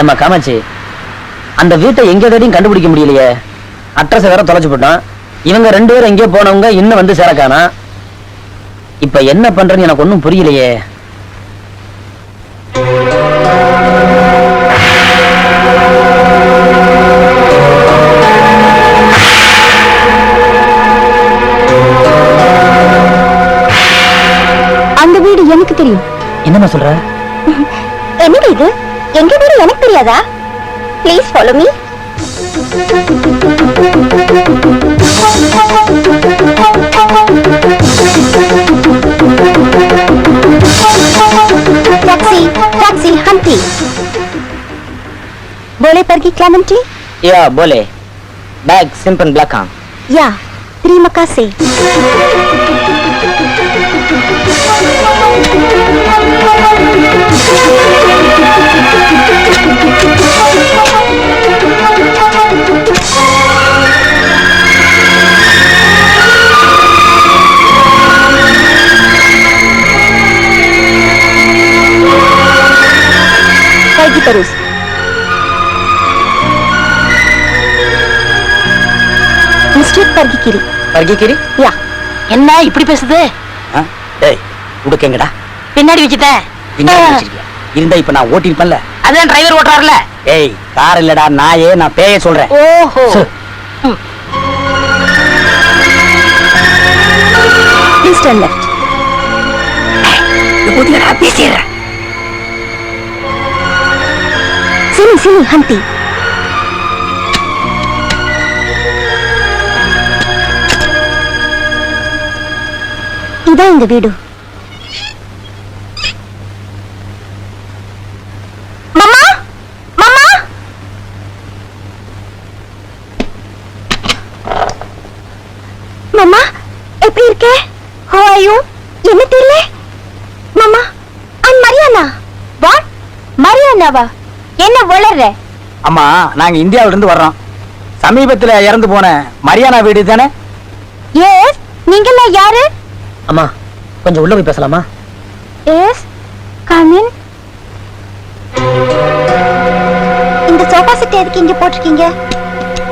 ஏமா காமாச்சி அந்த வீட்டை எங்க தேடியும் கண்டுபிடிக்க முடியலையே. அட்ரஸ் வேற தொலைச்சு போட்டோம் இவங்க ரெண்டு பேரும் எங்கேயோ போனவங்க இன்னும் வந்து சேரக்கானா இப்ப என்ன பண்றேன்னு எனக்கு ஒண்ணும் புரியலையே. அந்த வீடு எனக்கு தெரியும். என்னம்மா சொல்ற? కదా please follow me taxi Hampi बोले पर की क्लेमेंटी या बोले बैग सिंपल ब्लैक हाँ या त्री मका से Thank you. Mr. Pergi kiri. பர்கிக்கிரி Ya. என்ன இப்படி பேசுது? டேய் உடுக்கங்கடா. பின்னாடி வச்சுட்டேன். பின்னாடி வச்சிருக்கியா? இருந்தா இப்ப நான் ஓட்டிருப்பேன்ல அதான் டிரைவர் ஓட்டுறாருல ஏய் கார் இல்லடா நாயே நான் பேய சொல்றேன் ஓஹோ சு. Please turn left. பேசிடுறேன் Sini, sini, henti. இதான் எங்க வீடு மாமா மாமா மாமா எப்படி இருக்கே ஹோ ஆர் யூ என்ன தெரியல மாமா அண்ட் மரியானா வாட் மரியானாவா என்ன வளர்ற அம்மா நாங்க இந்தியாவில இருந்து வர்றோம். சமீபத்துல இறந்து போன மரியானா வீடு தானே? எஸ் நீங்கெல்லாம் யாரு? அம்மா கொஞ்சம் உள்ள போய் பேசலாமா? எஸ் கம் இன் இந்த சோஃபா செட் எதுக்கு இங்க போட்டிருக்கீங்க?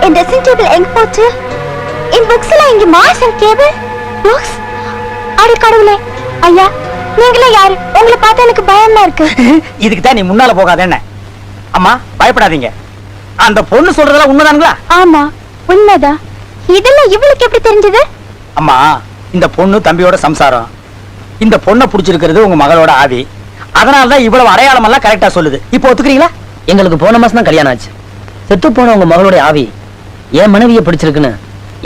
இந்த ட்ரெஸ்ஸிங் டேபிள் எங்க போச்சு? இந்த புக்ஸ் எல்லாம் இங்க மாஸ் அண்ட் டேபிள் புக்ஸ் அட கடவுளே. ஐயா நீங்களே யாரு? உங்களை பார்த்தா எனக்கு பயமா இருக்கு. இதுக்கு தான் நீ முன்னால போகாத என்ன? அம்மா பயப்படாதீங்க. அந்த பொண்ணு சொல்றதெல்லாம் உண்மைதானுங்களா? ஆமா உண்மைதான் இதெல்லாம் இவளுக்கு எப்படி தெரிஞ்சது? அம்மா இந்த பொண்ணு தம்பியோட சம்சாரம். இந்த பொண்ணை புடிச்சிருக்கிறது உங்க மகளோட ஆவி. அதனால தான் இவ்வளவு அடையாளம் எல்லாம் கரெக்டா சொல்லுது. இப்போ ஒத்துக்கிறீங்களா? எங்களுக்கு போன மாசம் தான் கல்யாணம் ஆச்சு. செத்து போன உங்க மகளோட ஆவி என் மனைவியை பிடிச்சிருக்குன்னு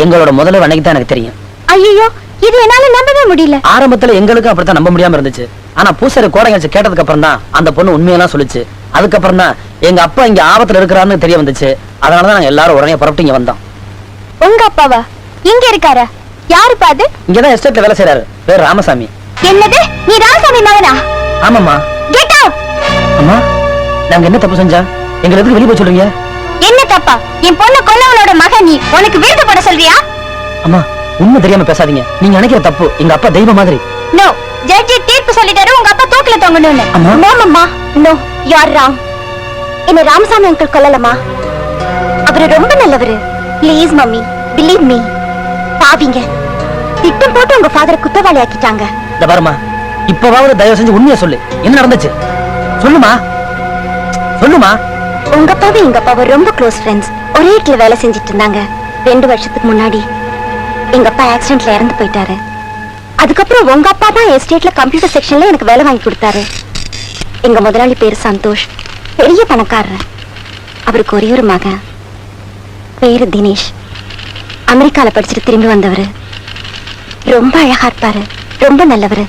எங்களோட முதல்ல அன்னைக்கு தான் எனக்கு தெரியும். ஐயோ இது என்னால நம்பவே முடியல. ஆரம்பத்துல எங்களுக்கும் அப்படித்தான் நம்ப முடியாம இருந்துச்சு. ஆனா பூசாரி கோடங்கச்சு கேட்டதுக்கு அப்புறம் தான் அந்த பொண்ணு உண்மையெல்லாம் சொல்லுச்சு. அதுக்கப்புறம் தான் எங்க அப்பா இங்க ஆபத்துல இருக்கிறான்னு தெரிய வந்துச்சு. அதனாலதான் நாங்க எல்லாரும் உடனே புறப்பட்டு இங்க வந்தோம். உங்க அப்பாவா? இங்க இருக்காரா? யாரு பாது இங்கதான் எஸ்டேட்ல வேலை செய்யறாரு பேர் ராமசாமி. என்னது? நீ ராசாமி மகனா? ஆமாம்மா. கெட் அவுட் அம்மா நாங்க என்ன தப்பு செஞ்சா? எங்களை எதுக்கு வெளியே போய் சொல்றீங்க? என்ன தப்பா? என் பொண்ணு கொல்லவனோட மகன் நீ. உனக்கு விருது போட சொல்றியா? அம்மா உண்மை தெரியாம பேசாதீங்க. நீங்க நினைக்கிற தப்பு எங்க அப்பா தெய்வம் மாதிரி. நோ ஜட்ஜி தீர்ப்பு சொல்லிட்டாரு உங்க அப்பா தூக்கில தொங்கணும்னு. No mamma no you are wrong என்ன ராமசாமி அங்கிள் கொல்லலமா அவரு ரொம்ப நல்லவரு. ப்ளீஸ் மம்மி பிலீவ் மீ பாவிங்க. திட்டம் போட்டு உங்க ஃபாதரை குத்தவாளி ஆக்கிட்டாங்க. இந்த பாருமா இப்பவாவது தயவு செஞ்சு உண்மையை சொல்லு. என்ன நடந்துச்சு? சொல்லுமா சொல்லுமா உங்க அப்பாவும் எங்க அப்பாவும் ரொம்ப க்ளோஸ் ஃப்ரெண்ட்ஸ் ஒரே வீட்டுல வேலை செஞ்சுட்டு இருந்தாங்க. ரெண்டு வருஷத்துக்கு முன்னாடி. எங்க அப்பா ஆக்சிடென்ட்ல இறந்து போயிட்டாரு. அதுக்கப்புறம் உங்க அப்பா தான் எஸ்டேட்ல கம்ப்யூட்டர் செக்ஷன்ல எனக்கு வேலை வாங்கி கொடுத்தாரு. எங்க முதலாளி பேரு சந்தோஷ். பெரிய பணக்காரர். அவருக்கு ஒரே ஒரு மகன். பேரு தினேஷ். அமெரிக்கால படிச்சுட்டு திரும்பி வந்தவர். ரொம்ப அழகா இருப்பாரு. ரொம்ப நல்லவர்.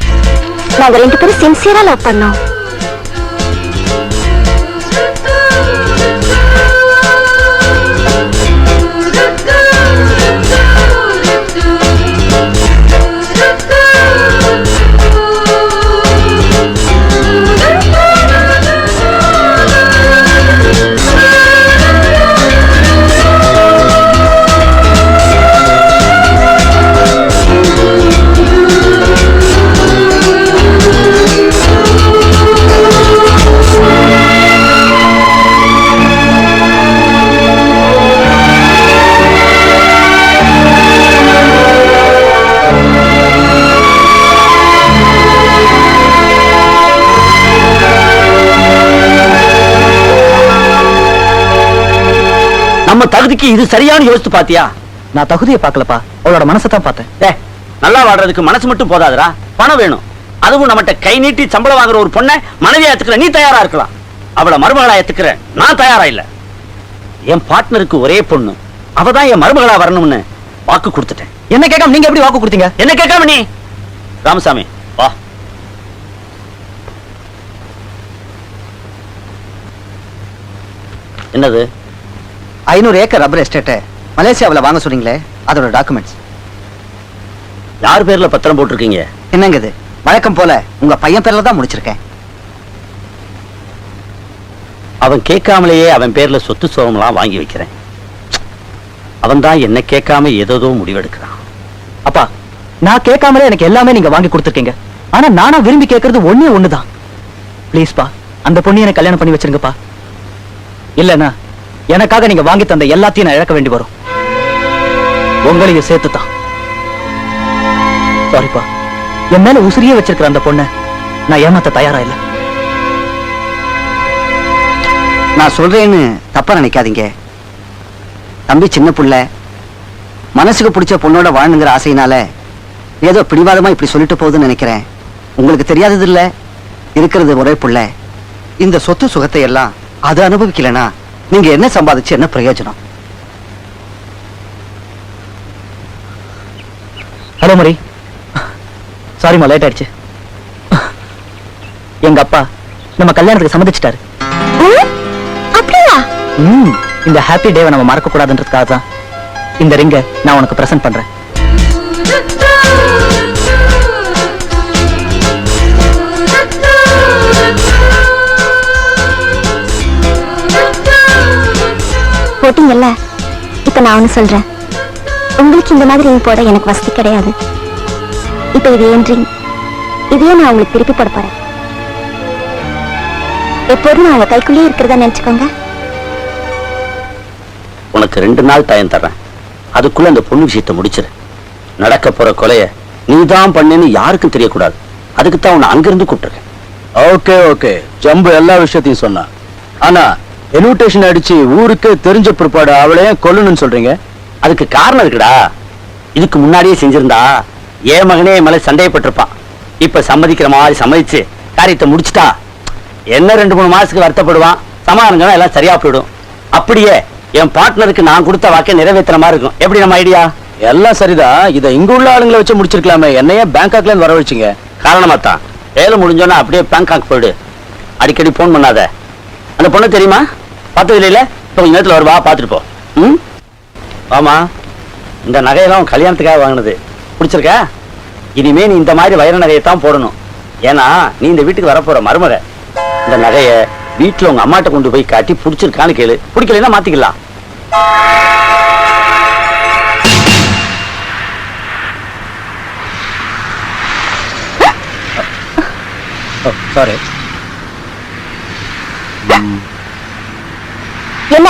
நாங்க ரெண்டு பேரும் சின்சியரா லவ் பண்ணோம். தகுதிக்கு இது சரியான யோசித்து பாத்தியா? நான் தகுதியை பார்க்கலப்பா. அவளோட மனசை தான் பார்த்தேன். நல்லா வாழ்றதுக்கு மனசு மட்டும் போதாதுடா. பணம் வேணும். அதுவும் நம்மகிட்ட கை நீட்டி சம்பளம் வாங்குற ஒரு பொண்ணை மனைவியா ஏத்துக்கிற நீ தயாரா இருக்கலாம். அவளை மருமகளா ஏத்துக்கிற நான் தயாரா இல்ல. என் பார்ட்னருக்கு ஒரே பொண்ணு. அவ தான் என் மருமகளா வரணும்னு வாக்கு கொடுத்துட்டேன். என்ன கேட்காம நீங்க எப்படி வாக்கு கொடுத்தீங்க? என்ன கேட்காம நீ? ராமசாமி வா. என்னது? ஐநூறு ஏக்கர் ரப்பர் எஸ்டேட்டை மலேசியாவில் வாங்க சொன்னீங்களே அதோட டாக்குமெண்ட்ஸ் யார் பேர்ல பத்திரம் போட்டிருக்கீங்க? என்னங்க இது? வழக்கம் போல உங்க பையன் பேர்ல தான் முடிச்சிருக்கேன். அவன் கேட்காமலேயே அவன் பேர்ல சொத்து சுகம்லாம் வாங்கி வைக்கிறேன். அவன் தான் என்ன கேட்காம ஏதோ முடிவெடுக்கிறான். அப்பா நான் கேட்காமலே எனக்கு எல்லாமே நீங்க வாங்கி கொடுத்துருக்கீங்க. ஆனா நானா விரும்பி கேட்கறது ஒண்ணே ஒண்ணுதான். ப்ளீஸ்ப்பா அந்த பொண்ணு எனக்கு கல்யாணம் பண்ணி வச்சிருங்கப்பா. இல்லனா எனக்காக நீங்க வாங்கி தந்த எல்லாத்தையும் நான் இழக்க வேண்டி வரும். உங்களையும் சேர்த்து தான் சாரிப்பா என் மேல உசிரியே வச்சிருக்கிற அந்த பொண்ணை நான் ஏமாத்த தயாரா இல்ல. நான் சொல்றேன்னு தப்பா நினைக்காதீங்க. தம்பி சின்ன புள்ள மனசுக்கு பிடிச்ச பொண்ணோட வாழணுங்கிற ஆசையினால ஏதோ பிடிவாதமா இப்படி சொல்லிட்டு போகுதுன்னு நினைக்கிறேன். உங்களுக்கு தெரியாதது இல்ல இருக்கிறது ஒரே புள்ள. இந்த சொத்து சுகத்தை எல்லாம் அது அனுபவிக்கலனா நீங்க என்ன சம்பாதிச்சு என்ன பிரயோஜனம்? ஹலோ மரி சாரிம்மா லேட் ஆயிடுச்சு. எங்க அப்பா நம்ம கல்யாணத்துக்கு சம்மதிச்சிட்டாரு. இந்த ஹாப்பி டேவை நம்ம மறக்க கூடாதுன்றதுக்காக தான் இந்த ரிங்கை நான் உனக்கு பிரசன்ட் பண்றேன். போட்டீங்கல்ல இப்ப நான் ஒண்ணு சொல்றேன். உங்களுக்கு இந்த மாதிரி ring போட எனக்கு வசதி கிடையாது. இப்ப இது ஏன் இதையே நான் உங்களுக்கு திருப்பி போட போறேன். எப்போதும் நான் உங்க கைக்குள்ளேயே இருக்கிறதா நினைச்சுக்கோங்க. உனக்கு ரெண்டு நாள் டைம் தர்றேன். அதுக்குள்ள அந்த பொண்ணு விஷயத்தை முடிச்சிரு. நடக்க போற கொலைய நீதான் பண்ணேன்னு யாருக்கும் தெரியக்கூடாது. அதுக்கு தான் உன்னை அங்கிருந்து கூப்பிட்டுருக்கேன். ஓகே ஓகே ஜம்பு எல்லா விஷயத்தையும் சொன்னா ஆனா இன்விடேஷன் அடிச்சு ஊருக்கு தெரிஞ்ச பிற்பாடு அவளை ஏன் கொல்லணும்னு சொல்றீங்க. அதுக்கு காரணம் இருக்குடா. இதுக்கு முன்னாடியே செஞ்சிருந்தா என் மகனே என் மேல சந்தேகப்பட்டிருப்பான் இப்ப சம்மதிக்கிற மாதிரி சம்மதிச்சு காரியத்தை முடிச்சிட்டா என்ன ரெண்டு மூணு மாசத்துக்கு வருத்தப்படுவான். சமாதானங்கள் எல்லாம் சரியா போயிடும். அப்படியே என் பார்ட்னருக்கு நான் கொடுத்த வாக்கை நிறைவேற்றுற மாதிரி இருக்கும். எப்படி நம்ம ஐடியா எல்லாம் சரிதான் இதை இங்க உள்ள ஆளுங்களை வச்சு முடிச்சிருக்கலாமே. என்னையே பேங்காக்ல இருந்து வரவழைச்சிங்க காரணமா தான் வேலை முடிஞ்சோன்னா அப்படியே பேங்காக் போயிடு. அடிக்கடி ஃபோன் பண்ணாத. அந்த பொண்ணு தெரியுமா? பார்த்தது இல்லையில இப்போ கொஞ்சம் நேரத்தில் வருவா பார்த்துட்டு போ. ம்? ஆமா இந்த நகையெல்லாம் உன் கல்யாணத்துக்காக வாங்கினது. பிடிச்சிருக்கா? இனிமே நீ இந்த மாதிரி வைர நகையை தான் போடணும். ஏன்னா நீ இந்த வீட்டுக்கு வரப்போற மருமக. இந்த நகையை வீட்டில் உங்க அம்மாட்ட கொண்டு போய் காட்டி பிடிச்சிருக்கான்னு கேளு. பிடிக்கலைன்னா மாத்திக்கலாம். சாரி என்ன?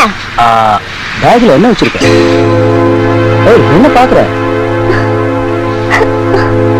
பேக்ல என்ன வச்சிருக்க? ஏய் என்ன பாக்குற?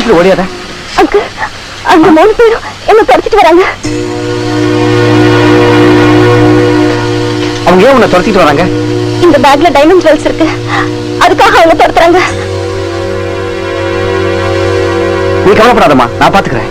இப்படி ஓடியாத? அங்க அங்க மூணு பேரும் என்ன படிச்சுட்டு வராங்க. அவங்க ஏன் உன்னை துரத்திட்டு வராங்க? இந்த பேக்ல டைமண்ட் ஜுவல்ஸ் இருக்கு. அதுக்காக அவங்க துரத்துறாங்க. நீ கவலைப்படாதம்மா நான் பாத்துக்கிறேன்.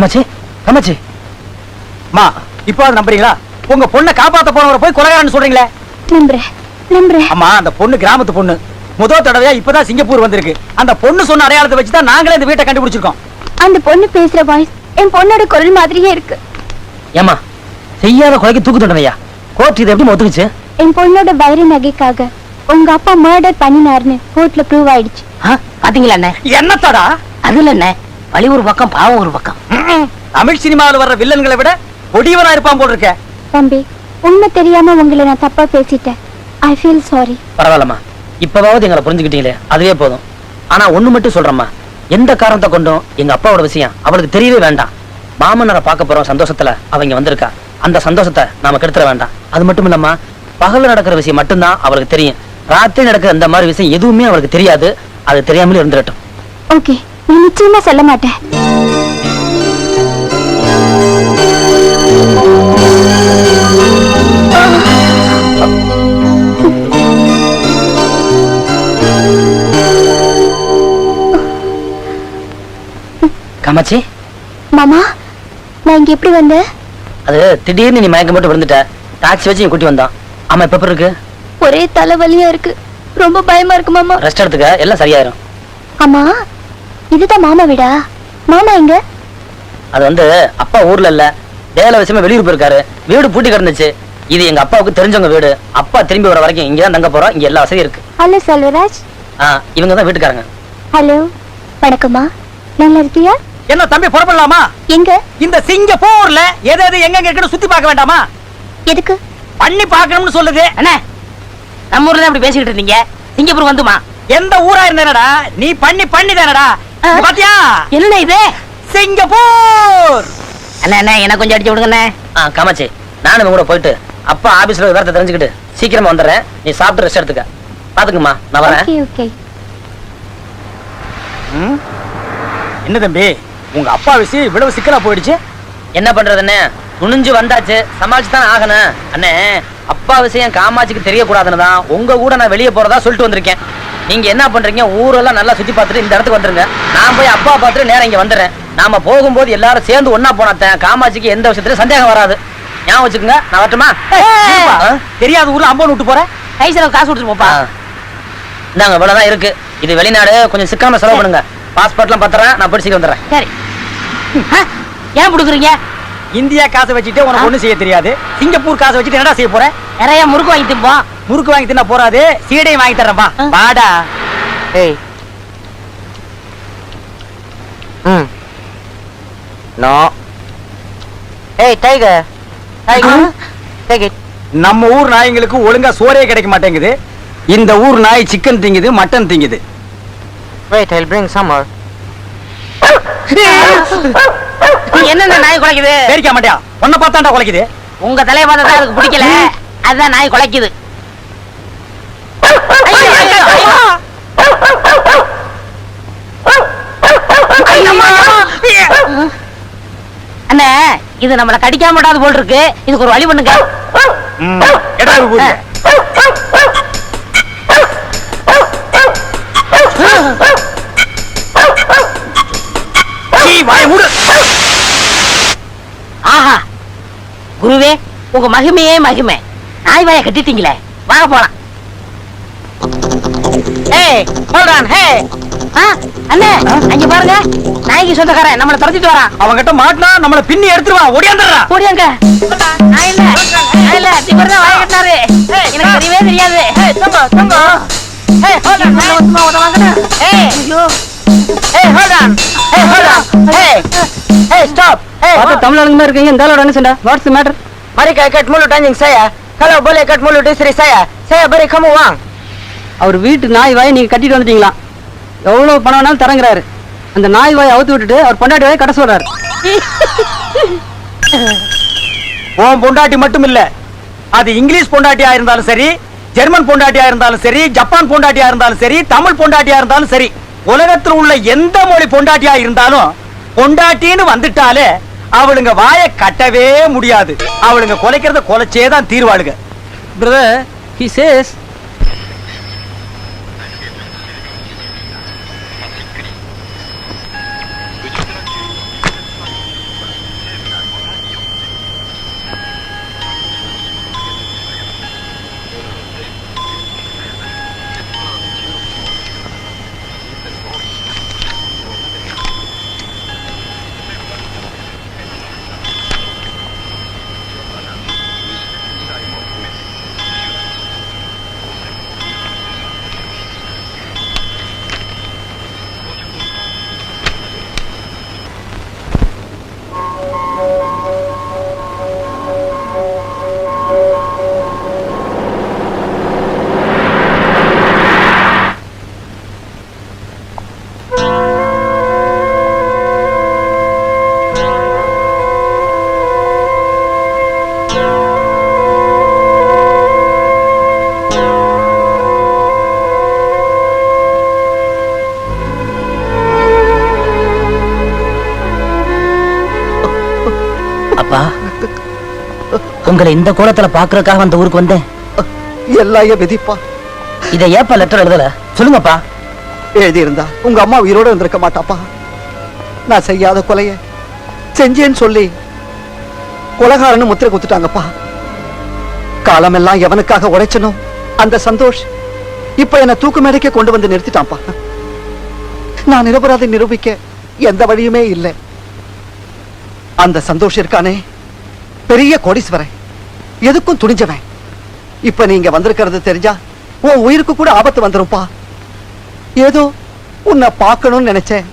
காமாச்சி காமாச்சி மா இப்போ அது நம்புறீங்களா? உங்க பொண்ணை காப்பாத்த போனவரை போய் கொலைகாரன்னு சொல்றீங்களே. நம்புறேன் நம்புறேன். அம்மா அந்த பொண்ணு கிராமத்து பொண்ணு. முதல் தடவையா இப்பதான் சிங்கப்பூர் வந்திருக்கு. அந்த பொண்ணு சொன்ன அடையாளத்தை வச்சு தான் நாங்களே இந்த வீட்டை கண்டுபிடிச்சிருக்கோம். அந்த பொண்ணு பேசுற வாய்ஸ் என் பொண்ணோட குரல் மாதிரியே இருக்கு. ஏமா செய்யாத கொலைக்கு தூக்கு தண்டனையா? கோர்ட் இதை எப்படி ஒத்துக்குச்சு? என் பொண்ணோட வைர நகைக்காக உங்க அப்பா மர்டர் பண்ணினாருன்னு கோர்ட்ல ப்ரூவ் ஆயிடுச்சு. ஆ, பாத்தீங்களா அண்ணே? என்னத்தடா? அதுல என்ன வழி ஒரு பக்கம் பாவம் ஒரு பக்கம். தமிழ் சினிமாவில் வர்ற வில்லன்களை விட கொடியவனா இருப்பான் போல் இருக்க தம்பி உண்மை தெரியாம உங்களை நான் தப்பா பேசிட்டேன். ஐ ஃபீல் சாரி பரவாயில்லம்மா. இப்பவாவது எங்களை புரிஞ்சுக்கிட்டீங்களே அதுவே போதும். ஆனா ஒண்ணு மட்டும் சொல்றேம்மா. எந்த காரணத்தை கொண்டும் எங்க அப்பாவோட விஷயம் அவளுக்கு தெரியவே வேண்டாம். மாமன்னரை பார்க்க போறோம் சந்தோஷத்துல அவங்க வந்திருக்கா. அந்த சந்தோஷத்தை நாம கெடுத்துட வேண்டாம். அது மட்டும் இல்லம்மா பகல்ல நடக்கிற விஷயம் மட்டும்தான் அவளுக்கு தெரியும். ராத்திரி நடக்கிற அந்த மாதிரி விஷயம் எதுவுமே அவளுக்கு தெரியாது. அது தெரியாமலே இருந்துடட்டும் ஓகே நான் நிச்சயமா சொல்ல மாட்டேன். காமாட்சி? மாமா நான் இங்க எப்படி வந்தேன்? அது திடீர்னு நீ மயக்கம் போட்டு விழுந்துட்ட. டாக்ஸி வச்சு கூட்டி வந்தான் ஆமா இப்ப இருக்கு? ஒரே தலைவலியா இருக்கு. ரொம்ப பயமா இருக்கு மாமா. ரெஸ்ட் எடுத்துக்க எல்லாம் சரியாயிரும். அம்மா இதுதான் மாமா வீடா? மாமா எங்க? அது வந்து அப்பா ஊர்ல இல்ல. வேலை விஷயமா வெளியூர் போயிருக்காரு. வீடு பூட்டி கிடந்துச்சு. இது எங்க அப்பாவுக்கு தெரிஞ்சவங்க வீடு. அப்பா திரும்பி வர வரைக்கும் இங்க தான் தங்க போறோம். இங்க எல்லா வசதியும் இருக்கு. ஹலோ செல்வராஜ். ஆ, இவங்க தான் வீட்டுக்காரங்க. ஹலோ வணக்கம்மா. நல்லா இருக்கியா? என்ன தம்பி புறப்படலாமா? எங்க? இந்த சிங்கப்பூர்ல எது எது எங்க இருக்குன்னு சுத்தி பார்க்க வேண்டாமா? எதுக்கு? பண்ணி பார்க்கணும்னு சொல்லுது. அண்ணே நம்ம ஊர்ல தான் இப்படி பேசிக்கிட்டு இருந்தீங்க. சிங்கப்பூர் வந்துமா? எந்த ஊரா இருந்தேனடா? நீ பண்ணி பண்ணி தானடா. பாத்தியா? என்ன இது? சிங்கப்பூர்! அண்ணா அண்ணா எனக்கு கொஞ்சம் அடிச்சு விடுங்கண்ணே ஆ காமாச்சி நானும் கூட போயிட்டு அப்பா ஆபீஸ்ல விவரத்தை தெரிஞ்சுக்கிட்டு சீக்கிரமா வந்துடுறேன். நீ சாப்பிட்டு ரெஸ்ட் எடுத்துக்க. பாத்துக்குமா நான் வரேன். Okay okay. ம்? என்ன தம்பி? உங்க அப்பா விஷயம் இவ்வளவு சிக்கலா போயிடுச்சு? என்ன பண்றதுன்னு துணிஞ்சு வந்தாச்சு. சமாளிச்சு தான் ஆகணும் அண்ணே அப்பா விஷயம் காமாட்சிக்கு தெரியக்கூடாதுன்னு தான் உங்க கூட நான் வெளியே போறதா சொல்லிட்டு வந்திருக்கேன். நீங்க என்ன பண்றீங்க? ஊரெல்லாம் நல்லா சுத்தி பார்த்துட்டு இந்த இடத்துக்கு வந்துருங்க. நான் போய் அப்பா பார்த்துட்டு நேரம் இங்க வந்துடுறேன். நாம போகும்போது எல்லாரும் சேர்ந்து ஒண்ணா போனாத்தேன் காமாட்சிக்கு எந்த விஷயத்துலயும் சந்தேகம் வராது. ஞாபகம் வச்சுக்கோங்க. நான் வரட்டுமா? தெரியாத ஊர்ல அம்பன் விட்டு போற? கை செலவு காசு கொடுத்துட்டு போப்பா. இந்தாங்க இவ்வளவுதான் இருக்கு. இது வெளிநாடு கொஞ்சம் சிக்காம செலவு பண்ணுங்க. பாஸ்போர்ட்லாம் பத்திரம் நான் படிச்சுட்டு வந்துடுறேன். சரி. ஏன் கொடுக்குறீங்க இந்தியா காசை வச்சுட்டு உனக்கு ஒண்ணும் செய்ய தெரியாது. சிங்கப்பூர் காசை வச்சுட்டு என்னடா செய்ய போற? நிறைய முறுக்கு வாங்கி திம்போம் முறுக்கு வாங்கி தின்ன போறாது? சீடையும் வாங்கி தரேன்பா. வாடா. ஏய். ம். நோ. ஏய் டைகர் டைகர் டேக் இட் நம்ம ஊர் நாய்ங்களுக்கு ஒழுங்கா சோறே கிடைக்க மாட்டேங்குது. இந்த ஊர் நாய் சிக்கன் திங்குது மட்டன் திங்குது. Wait, I'll bring some more. என்னென்ன நாய் குலைக்குது? பேரிக்க மாட்டியா? உன்னை பார்த்தாண்டா குலைக்குது. உங்க தலைய பார்த்தா அதுக்கு பிடிக்கல. அதுதான் நாய் குலைக்குது. அண்ணே இது நம்மள கடிக்காம விடாது போல் இருக்கு. இதுக்கு ஒரு வழி பண்ணுங்க. உங்க மகிமையே மகிமை. நாய் வாய கட்டிட்டீங்களே. வாங்க போலாம். ஏய் hold on, hey. ஆ, அண்ணே அங்க பாருங்க. நாய்க்கு சொந்தக்காரன் நம்மள துரத்திட்டு வரான். அவன்கிட்ட மாட்டினா நம்மள பின்னி எடுத்துருவான் ஓடியாந்துடுறா. ஓடியாங்க நான் இல்ல. நான் இல்ல. இவர் தான் வாய கட்டினாரு. எனக்கு தெரியவே தெரியாது. ஏய், ஒத்துமா உதவாங்கண்ணா. ஏய், ஐயோ. ஏய், hold on. ஏய், hold on. ஏய், ஏய், stop. ஏய், பார்த்து வா. தமிழ் ஆளுங்க இருக்கீங்க. இந்த ஆளோட என்ன சண்டை? What's matter Kay kat mulut anjing saya. Kalau boleh kat mulut istri saya, saya beri kamu uang. அவர் வீட்டு நாய் வாயை நீங்க கட்டிட்டு வந்துட்டீங்களா எவ்வளவு பணம் வேணாலும் தரங்குறாரு அந்த நாய் வாயை அவுத்து விட்டுட்டு அவர் பொண்டாட்டி வாயை கட்ட சொல்றாரு உன் பொண்டாட்டி மட்டும் இல்ல அது இங்கிலீஷ் பொண்டாட்டியா இருந்தாலும் சரி ஜெர்மன் பொண்டாட்டியா இருந்தாலும் சரி ஜப்பான் பொண்டாட்டியா இருந்தாலும் சரி தமிழ் பொண்டாட்டியா இருந்தாலும் சரி உலகத்துல உள்ள எந்த மொழி பொண்டாட்டியா இருந்தாலும் பொண்டாட்டின்னு வந்துட்டாலே அவளுங்க வாயை கட்டவே முடியாது. அவளுங்க கொலைக்கிறத கொலைச்சே தான் தீர்வாளுங்க. பிரதர் ஹி சேஸ் அப்பா உங்களை இந்த கோலத்துல பாக்குறதுக்காக அந்த ஊருக்கு வந்தேன். எல்லாம் என் விதிப்பா. இதை ஏப்பா லெட்டர் எழுதல? சொல்லுங்கப்பா. எழுதியிருந்தா உங்க அம்மா உயிரோட இருந்திருக்க மாட்டாப்பா. நான் செய்யாத கொலைய செஞ்சேன்னு சொல்லி கொலகாரன்னு முத்திரை குத்துட்டாங்கப்பா. காலமெல்லாம் எவனுக்காக உழைச்சனோ அந்த சந்தோஷ் இப்ப என்ன தூக்கு மேடைக்கே கொண்டு வந்து நிறுத்திட்டான்ப்பா. நான் நிரபராதை நிரூபிக்க எந்த வழியுமே இல்லை. அந்த சந்தோஷ் இருக்கானே பெரிய கோடீஸ்வரன். எதுக்கும் துணிஞ்சவன். இப்ப நீங்க வந்திருக்கிறது தெரிஞ்சா உன் உயிருக்கு கூட ஆபத்து வந்துரும்பா. ஏதோ உன்னை பார்க்கணும்னு நினைச்சேன்.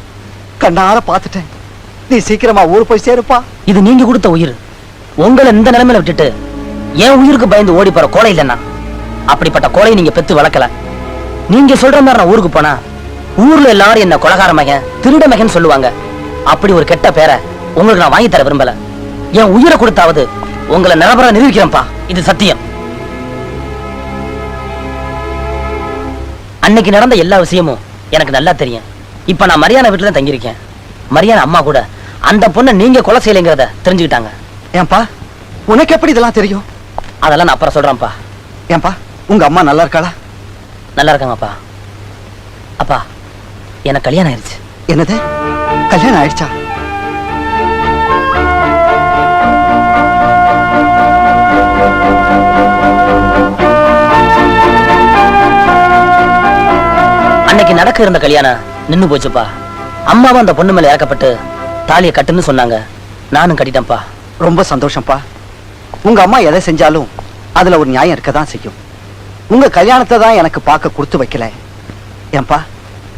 கண்ணார பார்த்துட்டேன். நீ சீக்கிரமா ஊர் போய் சேருப்பா. இது நீங்க கொடுத்த உயிர். உங்களை இந்த நிலைமையில விட்டுட்டு என் உயிருக்கு பயந்து ஓடி போற கோலை இல்லைன்னா அப்படிப்பட்ட கோலையை நீங்க பெத்து வளர்க்கல. நீங்க சொல்ற மாதிரி நான் ஊருக்கு போனா ஊர்ல எல்லாரும் என்ன கொலகார மகன் திருட மகன் சொல்லுவாங்க. அப்படி ஒரு கெட்ட பேரை உங்களுக்கு நான் வாங்கி தர விரும்பல. என் உயிரை கொடுத்தாவது உங்களை நிரபரா நிரூபிக்கிறேன்ப்பா. இது சத்தியம். அன்னைக்கு நடந்த எல்லா விஷயமும் எனக்கு நல்லா தெரியும். இப்ப நான் மரியாதை வீட்டுல தான் தங்கியிருக்கேன். மரியாதை அம்மா கூட. அந்த பொண்ணை நீங்க கொலை செய்யலைங்கிறத தெரிஞ்சுக்கிட்டாங்க. ஏன்பா? உனக்கு எப்படி இதெல்லாம் தெரியும்? அதெல்லாம் நான் அப்புறம் சொல்றேன்ப்பா. ஏன்பா? உங்க அம்மா நல்லா இருக்காளா? நல்லா இருக்காங்கப்பா. அப்பா எனக்கு கல்யாணம் ஆயிருச்சு என்னது? கல்யாணம் ஆயிடுச்சா? அன்னைக்கு நடக்க இருந்த கல்யாணம் நின்னு போச்சுப்பா. அம்மாவும் அந்த பொண்ணு மேல இறக்கப்பட்டு தாலியை கட்டுன்னு சொன்னாங்க. நானும் கட்டிட்டேன்ப்பா. ரொம்ப சந்தோஷம்ப்பா. உங்க அம்மா எதை செஞ்சாலும் அதுல ஒரு நியாயம் இருக்க தான் செய்யும். உங்க கல்யாணத்தை தான் எனக்கு பார்க்க கொடுத்து வைக்கல. ஏன்பா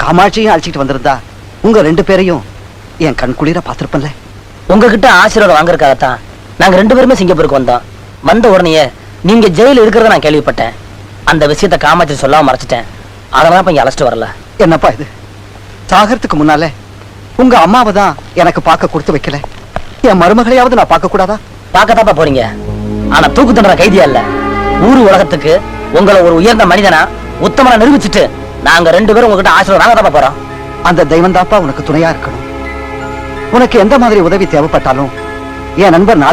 காமாட்சியும் அழைச்சிட்டு வந்திருந்தா உங்க ரெண்டு பேரையும் என் கண் குளிர பார்த்திருப்பேன்ல. உங்ககிட்ட ஆசீர்வாதம் வாங்குறதுக்காகத்தான் நாங்க ரெண்டு பேருமே சிங்கப்பூருக்கு வந்தோம். வந்த உடனேயே நீங்க ஜெயில இருக்கிறத நான் கேள்விப்பட்டேன். அந்த விஷயத்த காமாட்சி சொல்லாம மறைச்சிட்டேன். அதனால இப்ப அழைச்சிட்டு வரல. என்னப்பா இது? சாகறதுக்கு முன்னால உங்க அம்மாவை தான் எனக்கு பார்க்க கொடுத்து வைக்கல. என் மருமகளையாவது நான் பார்க்க கூடாதா? பார்க்கத்தாப்பா போறீங்க. ஆனா தூக்கு தண்டனை கைதியா இல்ல. ஊரு உலகத்துக்கு உங்களை ஒரு உயர்ந்த மனிதனா உத்தமனா நிரூபிச்சுட்டு நாங்க ரெண்டு பேரும் உங்ககிட்ட ஆசீர்வாதம் தாப்பா போறோம். அந்த தெய்வம் உனக்கு துணையா இருக்கணும். உனக்கு எந்த மாதிரி உதவி தேவைப்பட்டாலும் என் நண்பர்